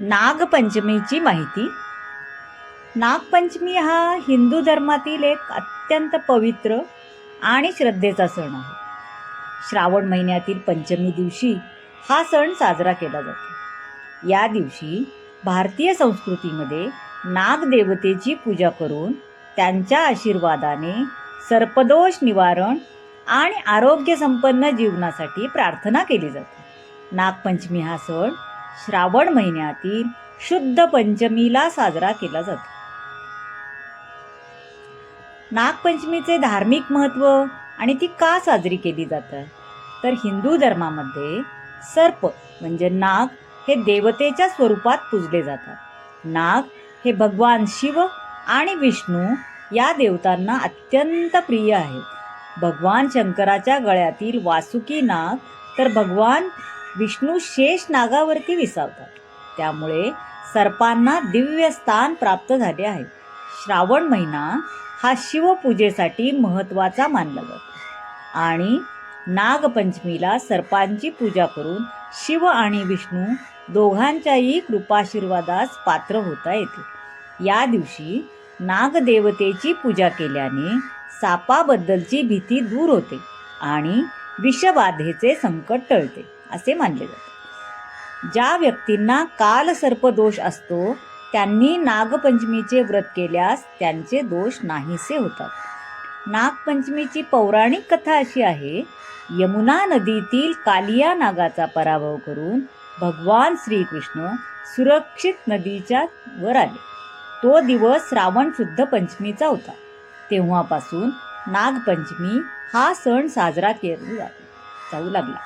नागपंचमीची माहिती. नागपंचमी हा हिंदू धर्मातील एक अत्यंत पवित्र आणि श्रद्धेचा सण आहे. श्रावण महिन्यातील पंचमी दिवशी हा सण साजरा केला जातो. या दिवशी भारतीय संस्कृतीमध्ये नागदेवतेची पूजा करून त्यांच्या आशीर्वादाने सर्पदोष निवारण आणि आरोग्यसंपन्न जीवनासाठी प्रार्थना केली जाते. नागपंचमी हा सण श्रावण महिन्यातील शुद्ध पंचमीला साजरा केला जातो. नागपंचमीचे धार्मिक महत्त्व आणि ती का साजरी केली जातात? तर हिंदू धर्मामध्ये सर्प म्हणजे नाग हे देवतेच्या स्वरूपात पूजले जातात. नाग हे भगवान शिव आणि विष्णू या देवतांना अत्यंत प्रिय आहेत. भगवान शंकराच्या गळ्यातील वासुकी नाग तर भगवान विष्णू शेष नागावरती विसावतात. त्यामुळे सर्पांना दिव्य स्थान प्राप्त झाले आहे. श्रावण महिना हा शिवपूजेसाठी महत्त्वाचा मानला जातो. आणि नागपंचमीला सर्पांची पूजा करून शिव आणि विष्णू दोघांच्याही कृपाशीर्वादास पात्र होता येते. या दिवशी नागदेवतेची पूजा केल्याने सापाबद्दलची भीती दूर होते आणि विषबाधेचे संकट टळते. असे मानले जाते. ज्या व्यक्तींना कालसर्प दोष असतो त्यांनी नागपंचमीचे व्रत केल्यास त्यांचे दोष नाहीसे होतात. नागपंचमीची पौराणिक कथा अशी आहे यमुना नदीतील कालिया नागाचा पराभव करून भगवान श्रीकृष्ण सुरक्षित नदीच्या वर आले. तो दिवस श्रावण शुद्ध पंचमीचा होता. तेव्हापासून नागपंचमी हा सण साजरा केला जाऊ लागला.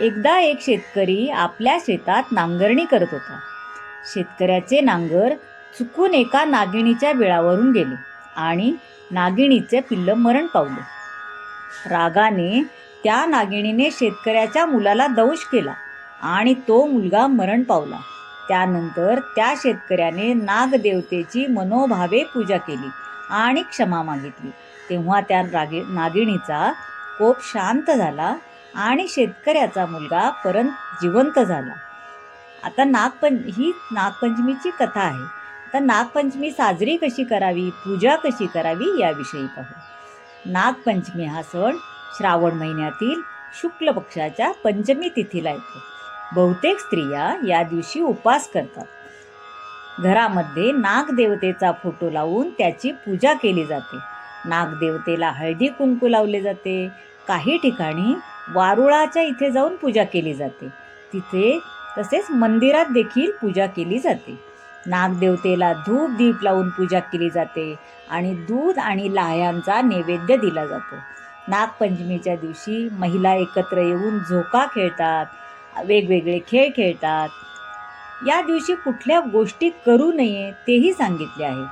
एकदा एक शेतकरी आपल्या शेतात नांगरणी करत होता. शेतकऱ्याचे नांगर चुकून एका नागिणीच्या बिळावरून गेले आणि नागिणीचे पिल्ल मरण पावले. रागाने त्या नागिणीने शेतकऱ्याच्या मुलाला दंश केला आणि तो मुलगा मरण पावला. त्यानंतर त्या शेतकऱ्याने नागदेवतेची मनोभावे पूजा केली आणि क्षमा मागितली. तेव्हा त्या रागे नागिणीचा कोप शांत झाला आणि शेतकऱ्याचा मुलगा परत जिवंत झाला. आता नागपंच ही नागपंचमीची कथा आहे. आता नागपंचमी साजरी कशी करावी पूजा कशी करावी याविषयी पाहू. नागपंचमी हा सण श्रावण महिन्यातील शुक्ल पक्षाच्या पंचमी तिथीला येतो. बहुतेक स्त्रिया या दिवशी उपवास करतात. घरामध्ये नागदेवतेचा फोटो लावून त्याची पूजा केली जाते. नागदेवतेला हळदी कुंकू लावले जाते. काही ठिकाणी वारुळाच्या इथे जाऊन पूजा केली जाते. तिथे तसेच मंदिरात देखील पूजा केली जाते. नागदेवतेला धूप दीप लावून पूजा केली जाते आणि दूध आणि लाह्यांचा नैवेद्य दिला जातो. नागपंचमीच्या दिवशी महिला एकत्र येऊन झोका खेळतात वेगवेगळे खेळ खेळतात. या दिवशी कुठल्या गोष्टी करू नये तेही सांगितले आहे.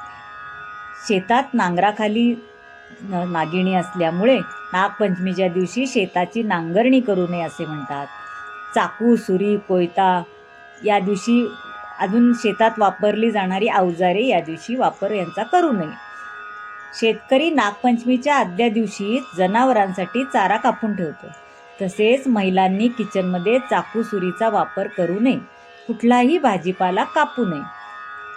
शेतात नांगराखाली नागिणी असल्यामुळे नागपंचमीच्या दिवशी शेताची नांगरणी करू नये असे म्हणतात. चाकू सुरी कोयता या दिवशी अजून शेतात वापरली जाणारी अवजारे या दिवशी वापर यांचा करू नये. शेतकरी नागपंचमीच्या आदल्या दिवशी जनावरांसाठी चारा कापून ठेवतो. तसेच महिलांनी किचनमध्ये चाकू सुरीचा वापर करू नये. कुठलाही भाजीपाला कापू नये.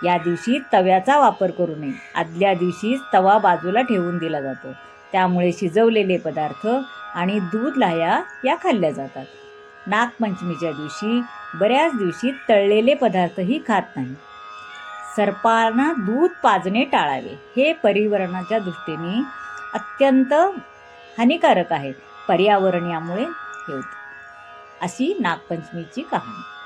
या दिवशी तव्याचा वापर करू नये. आदल्या दिवशी तवा बाजूला ठेवून दिला जातो. त्यामुळे शिजवलेले पदार्थ आणि दूध लाह्या या खाल्ल्या जातात. नागपंचमीच्या दिवशी बऱ्याच दिवशी तळलेले पदार्थही खात नाही. सर्पांना दूध पाजणे टाळावे. हे पर्यावरणाच्या दृष्टीने अत्यंत हानिकारक आहे. पर्यावरण यामुळे हे होतं. अशी नागपंचमीची कहाणी.